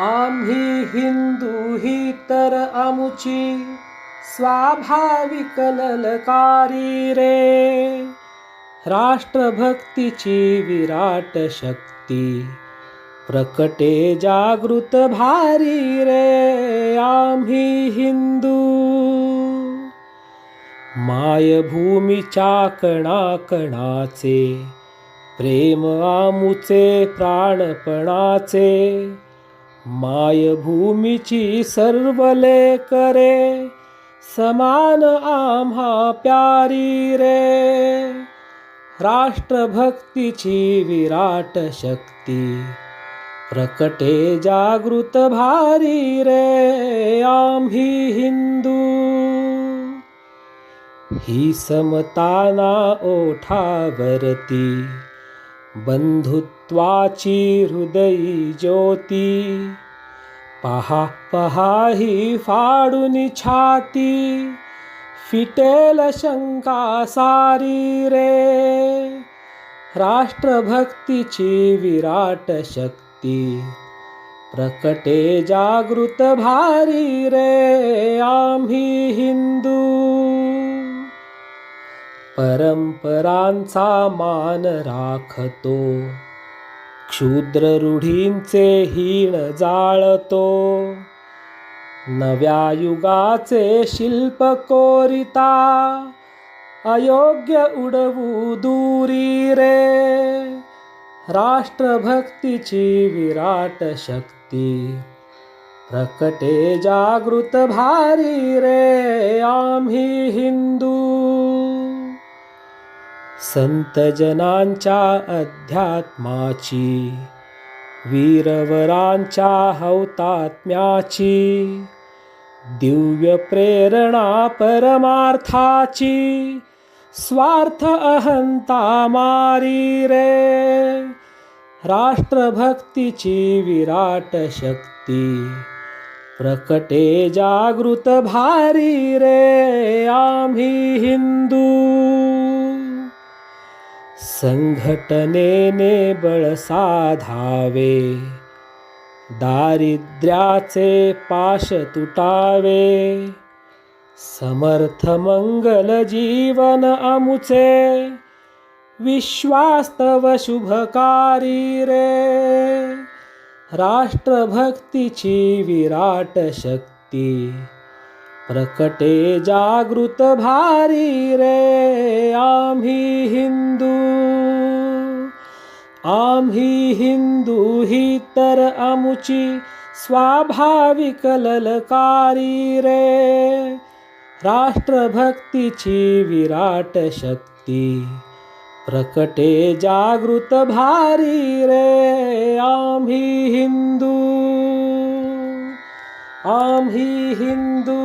आम्ही हिंदू ही तर आमुची स्वाभाविक ललकारी रे. राष्ट्रभक्तीची विराट शक्ती प्रकटे जागृत भारी रे. आम्ही हिंदू मायभूमीच्या कणाकणाचे प्रेम आमुचे प्राणपणाचे मायभूमीची सर्व करे समान आम्हा प्यारी रे. राष्ट्रभक्तीची विराट शक्ती प्रकटे जागृत भारी रे आम्ही हिंदू. ही समताना ओठावरती बंधुत्वाची हृदयी ज्योती पहा पहा ही फाडून छाती फिटेल शंका सारी रे. राष्ट्रभक्तीची विराट शक्ती प्रकटे जागृत भारी रे. आम्ही हिंदू परंपरांचा मान राखतो. क्षुद्र रूढींचे हीण जाळतो. नव्या युगाचे शिल्प कोरिता अयोग्य उडवू दूरी रे. राष्ट्रभक्तीची विराट शक्ती प्रकटे जागृत भारी रे. आम्ही हिंदू संत जनांच्या अध्यात्माची वीरवरांच्या हौतात्म्याची दिव्य प्रेरणा परमार्थाची स्वार्थ अहंता मारी रे. राष्ट्रभक्तीची विराट शक्ती प्रकटे जागृत भारी रे. संघटनेने बळ साधावे. दारिद्र्याचे पाश तुटावे. समर्थ मंगल जीवन अमुचे विश्वास्तव शुभकारी रे. राष्ट्रभक्तीची विराट शक्ती. प्रकटे जागृत भारी रे. आम्ही हिंदू ही तर आमुची स्वाभाविक ललकारी रे. राष्ट्रभक्तीची विराट शक्ती प्रकटे जागृत भारी रे आम्ही हिंदू. आम्ही हिंदू